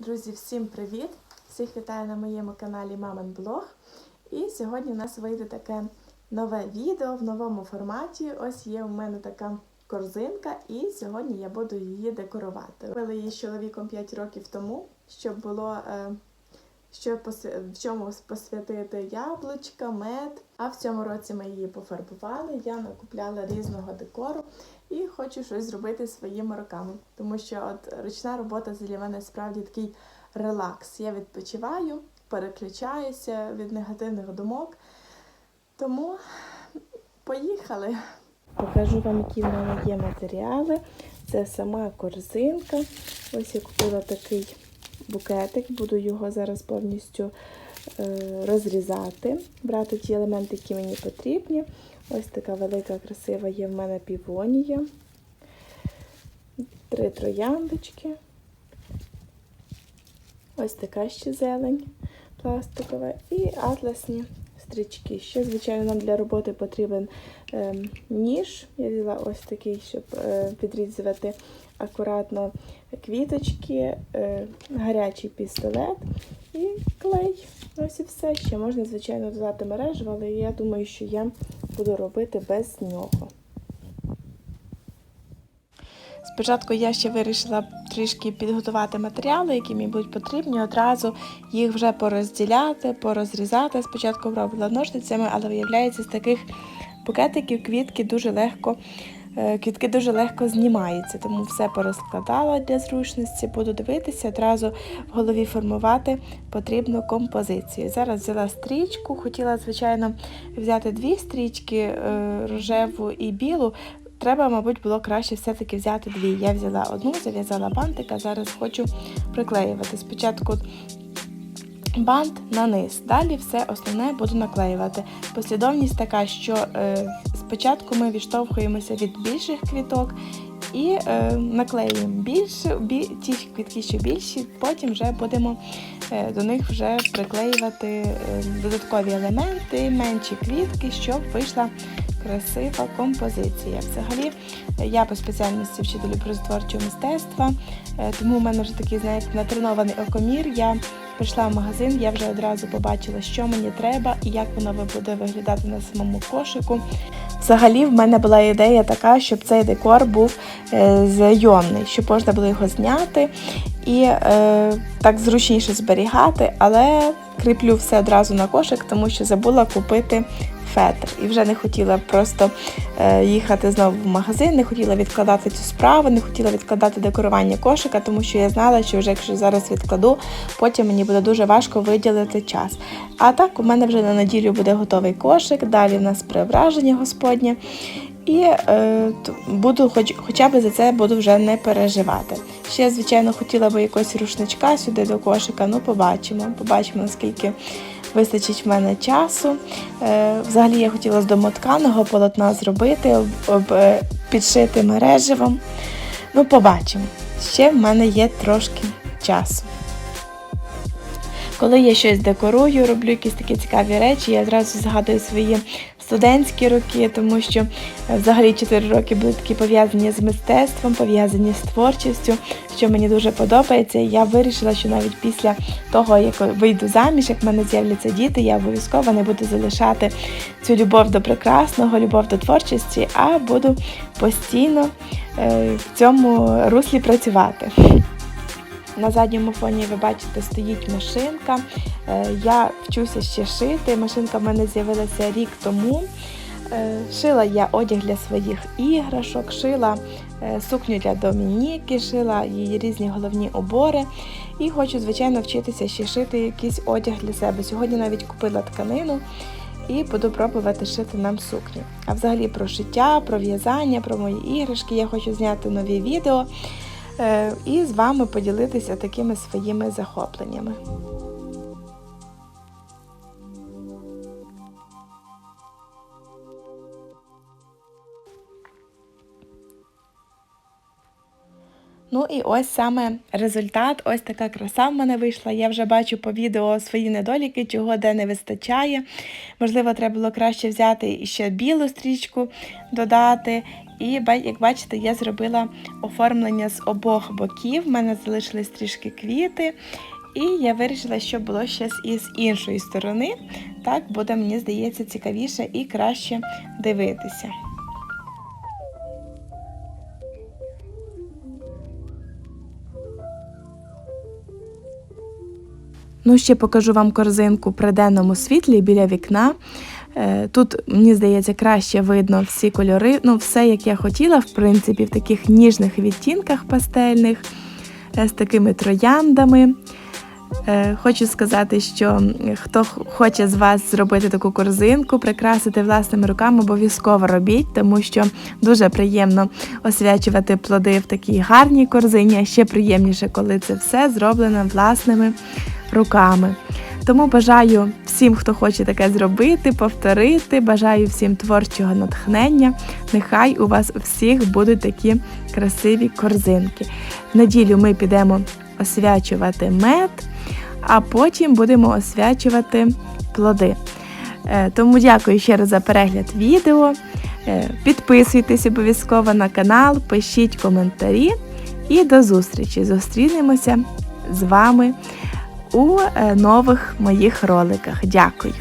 Друзі, всім привіт! Всіх вітаю на моєму каналі Мамин Блог. І сьогодні у нас вийде таке нове відео в новому форматі. Ось є у мене така корзинка, і сьогодні я буду її декорувати. Робили її з чоловіком 5 років тому, щоб було е, що в чому посвятити яблучка, мед. А в цьому році ми її пофарбували. Я накупляла різного декору і хочу щось зробити своїми руками. Тому що от ручна робота для мене справді такий релакс. Я відпочиваю, переключаюся від негативних думок. Тому поїхали. Покажу вам, які в мене є матеріали. Це сама корзинка. Ось я купила такий букетик, буду його зараз повністю е, розрізати, брати ті елементи, які мені потрібні. Ось така велика, красива є в мене півонія, три трояндочки. Ось така ще зелень пластикова і атласні стрічки. Ще, звичайно, нам для роботи потрібен е, ніж. Я взяла ось такий, щоб е, підрізувати акуратно квіточки, е, гарячий пістолет і клей. Ось і все. Ще можна, звичайно, додати мережу, але я думаю, що я буду робити без нього. Спочатку я ще вирішила трішки підготувати матеріали, які мені будуть потрібні, одразу їх вже порозділяти, порозрізати. Спочатку робила ножницями, але виявляється, з таких букетиків квітки дуже легко. е, Квітки дуже легко знімаються, тому все порозкладала для зручності. Буду дивитися, одразу в голові формувати потрібну композицію. Зараз взяла стрічку, хотіла, звичайно, взяти дві стрічки е, рожеву і білу. Треба, мабуть, було краще все-таки взяти дві. Я взяла одну, зав'язала бантик, а зараз хочу приклеювати. Спочатку бант на низ, далі все основне буду наклеювати. Послідовність така, що е, спочатку ми відштовхуємося від більших квіток і е, наклеюємо більше, бі, ті квітки, що більші, потім вже будемо е, до них вже приклеювати е, додаткові елементи, менші квітки, щоб вийшла красива композиція. Взагалі, е, я по спеціальності вчитель образотворчого мистецтва, е, тому у мене вже такий, знаєте, натренований окомір. Я прийшла в магазин, я вже одразу побачила, що мені треба і як воно буде виглядати на самому кошику. Взагалі, в мене була ідея така, щоб цей декор був е, зйомний, щоб можна було його зняти і е, так зручніше зберігати, але кріплю все одразу на кошик, тому що забула купити фетр. І вже не хотіла просто е, їхати знову в магазин, не хотіла відкладати цю справу, не хотіла відкладати декорування кошика, тому що я знала, що вже якщо зараз відкладу, потім мені буде дуже важко виділити час. А так у мене вже на неділю буде готовий кошик, далі в нас преображення Господнє. І е, буду, хоч, хоча б за це буду вже не переживати. Ще, звичайно, хотіла би якогось рушничка сюди до кошика, ну побачимо. Побачимо, наскільки вистачить в мене часу. Е, взагалі я хотіла з домотканого полотна зробити, об, об, е, підшити мереживом. Ну, побачимо. Ще в мене є трошки часу. Коли я щось декорую, роблю якісь такі цікаві речі, я одразу згадую свої студентські роки, тому що е, взагалі 4 роки були такі пов'язані з мистецтвом, пов'язані з творчістю, що мені дуже подобається. Я вирішила, що навіть після того, як вийду заміж, як в мене з'являться діти, я обов'язково не буду залишати цю любов до прекрасного, любов до творчості, а буду постійно е, в цьому руслі працювати. На задньому фоні ви бачите, стоїть машинка. Е, Я вчуся ще шити. Машинка в мене з'явилася рік тому. Е, Шила я одяг для своїх іграшок, шила е, сукню для Домініки, шила її різні головні убори. І хочу, звичайно, вчитися ще шити якийсь одяг для себе. Сьогодні навіть купила тканину і буду пробувати шити нам сукню. А взагалі про шиття, про в'язання, про мої іграшки я хочу зняти нові відео і з вами поділитися такими своїми захопленнями. Ну і ось саме результат, ось така краса в мене вийшла. Я вже бачу по відео свої недоліки, чого де не вистачає. Можливо, треба було краще взяти і ще білу стрічку додати. І як бачите, я зробила оформлення з обох боків. У мене залишились трішки квіти. І я вирішила, що було ще з- іншої сторони. Так буде, мені здається, цікавіше і краще дивитися. Ну, ще покажу вам корзинку при денному світлі біля вікна. Е, Тут, мені здається, краще видно всі кольори. Ну, все, як я хотіла, в принципі, в таких ніжних відтінках пастельних, е, з такими трояндами. Е, Хочу сказати, що хто хоче з вас зробити таку корзинку, прикрасити власними руками, обов'язково робіть, тому що дуже приємно освячувати плоди в такій гарній корзині, а ще приємніше, коли це все зроблено власними руками. Тому бажаю всім, хто хоче таке зробити, повторити. Бажаю всім творчого натхнення. Нехай у вас всіх будуть такі красиві корзинки. В неділю ми підемо освячувати мед, а потім будемо освячувати плоди. Е, Тому дякую ще раз за перегляд відео. Е, Підписуйтесь обов'язково на канал, пишіть коментарі і до зустрічі! Зустрінемося з вами у е, нових моїх роликах. Дякую!